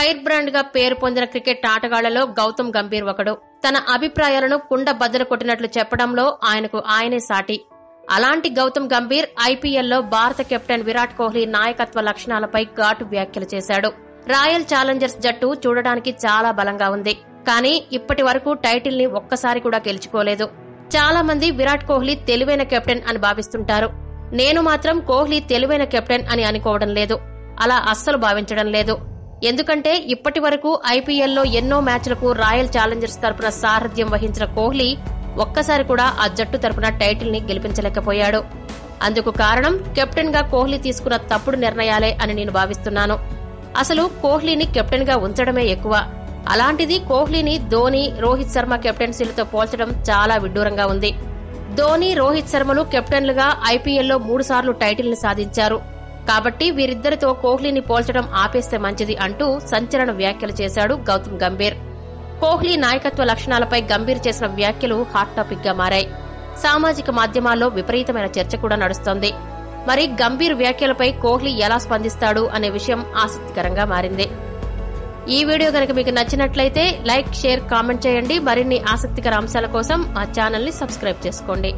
Fire బ్రాండ్గా పేరు పొందిన క్రికెట్ ఆటగాళ్ళలో గౌతమ్ గంభీర్ ఒకడు. తన అభిప్రాయాలను కుండ బద్దలు కొట్టినట్లు చెప్పడంలో ఆయనకు ఆయనే సాటి. అలాంటి గౌతమ్ గంభీర్ ఐపీఎల్లో భారత కెప్టెన్ విరాట్ కోహ్లీ నాయకత్వ లక్షణాలపై ఘాటు వ్యాఖ్యలు చేశాడు. రాయల్ ఛాలెంజర్స్ జట్టు చూడడానికి చాలా బలంగా ఉంది. కానీ ఇప్పటి వరకు టైటిల్ని ఒక్కసారి కూడా గెలుచుకోలేదు. చాలా మంది విరాట్ కోహ్లీ తెలివైన కెప్టెన్ అని భావిస్తుంటారు. నేను మాత్రం కోహ్లీ తెలివైన కెప్టెన్ అని అనుకోవడం లేదు. అలా అస్సలు భావించడం లేదు. ఎందుకంటే ఇప్పటి వరకు ఐపీఎల్లో ఎన్నో మ్యాచ్లకు రాయల్ ఛాలెంజర్స్ తరపున సారథ్యం వహించిన కోహ్లీ ఒక్కసారి కూడా ఆ జట్టు తరపున టైటిల్ని గెలిపించలేకపోయాడు. అందుకు కారణం కెప్టెన్గా కోహ్లీ తీసుకున్న తప్పుడు నిర్ణయాలే అని నేను భావిస్తున్నాను. అసలు కోహ్లీని కెప్టెన్గా ఉంచడమే ఎక్కువ. అలాంటిది కోహ్లీని ధోని రోహిత్ శర్మ కెప్టెన్సీలతో పోల్చడం చాలా విడ్డూరంగా ఉంది. ధోని రోహిత్ శర్మలు కెప్టెన్లుగా ఐపీఎల్లో మూడుసార్లు టైటిల్ని సాధించారు. కాబట్టి వీరిద్దరితో కోహ్లీని పోల్చడం ఆపేస్తే మంచిది అంటూ సంచలన వ్యాఖ్యలు చేశాడు గౌతమ్ గంభీర్. కోహ్లీ నాయకత్వ లక్షణాలపై గంభీర్ చేసిన వ్యాఖ్యలు హాట్ టాపిక్గా మారాయి. సామాజిక మాధ్యమాల్లో విపరీతమైన చర్చ కూడా నడుస్తోంది. మరి గంభీర్ వ్యాఖ్యలపై కోహ్లీ ఎలా స్పందిస్తాడు అనే విషయం ఆసక్తికరంగా మారింది. ఈ వీడియో గనక మీకు నచ్చినట్లయితే లైక్ షేర్ కామెంట్ చేయండి. మరిన్ని ఆసక్తికర అంశాల కోసం మా ఛానల్ని సబ్స్క్రైబ్ చేసుకోండి.